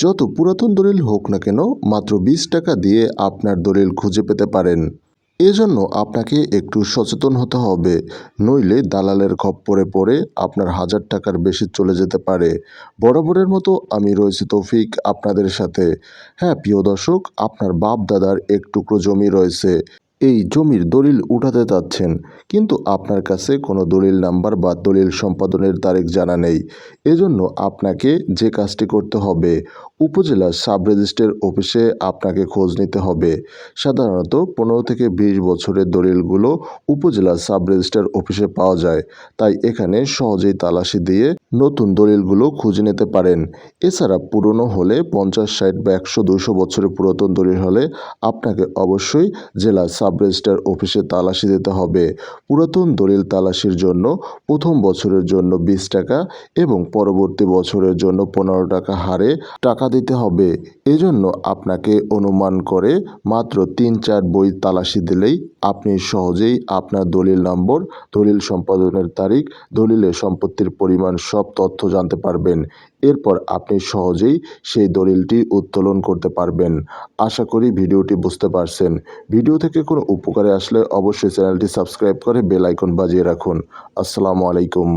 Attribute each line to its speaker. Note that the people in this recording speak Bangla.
Speaker 1: যত পুরাতন দলিল হোক না কেন, মাত্র বিশ টাকা দিয়ে আপনার দলিল খুঁজে পেতে পারেন। এজন্য আপনাকে একটু সচেতন হতে হবে, নইলে দালালের খপ্পরে পড়ে আপনার হাজার টাকার বেশি চলে যেতে পারে। বরাবরের মতো আমি রয়েছি তৌফিক আপনাদের সাথে। হ্যাঁ প্রিয় দর্শক, আপনার বাপ দাদার এক টুকরো জমি রয়েছে। এই জমির দলিল উঠাতে চাচ্ছেন কিন্তু আপনার কাছে কোনো দলিল নাম্বার বা দলিল সম্পাদনের তারিখ জানা নেই। এজন্য আপনাকে যে কাজটি করতে হবে, উপজেলা সাব রেজিস্ট্রার অফিসে আপনাকে খোঁজ নিতে হবে। সাধারণত পনেরো থেকে বিশ বছরের দলিলগুলো উপজেলা সাব রেজিস্ট্রার অফিসে পাওয়া যায়, তাই এখানে সহজেই তালাশি দিয়ে নতুন দলিলগুলো খুঁজে নিতে পারেন। এছাড়া পুরনো হলে পঞ্চাশ, ষাট বা একশো দুশো বছরের পুরাতন দলিল হলে আপনাকে অবশ্যই জেলা সাব রেজিস্ট্রার অফিসে তালাশি দিতে হবে। পুরাতন দলিল তালাশির জন্য প্রথম বছরের জন্য বিশ টাকা এবং পরবর্তী বছরের জন্য পনেরো টাকা হারে টাকা দিতে হবে। এজন্য আপনাকে অনুমান করে মাত্র তিন চার বই তালাশি দিলেই আপনি সহজেই আপনার দলিল নম্বর, দলিল সম্পাদনের তারিখ, দলিলের সম্পত্তির পরিমাণ সব তথ্য জানতে পারবেন। এরপর আপনি সহজেই সেই দলিলটি উত্তোলন করতে পারবেন। আশা করি ভিডিওটি বুঝতে পারছেন। ভিডিও থেকে কোনো উপকারে আসলে অবশ্যই চ্যানেলটি সাবস্ক্রাইব করে বেল আইকন বাজিয়ে রাখুন। আসসালামু আলাইকুম।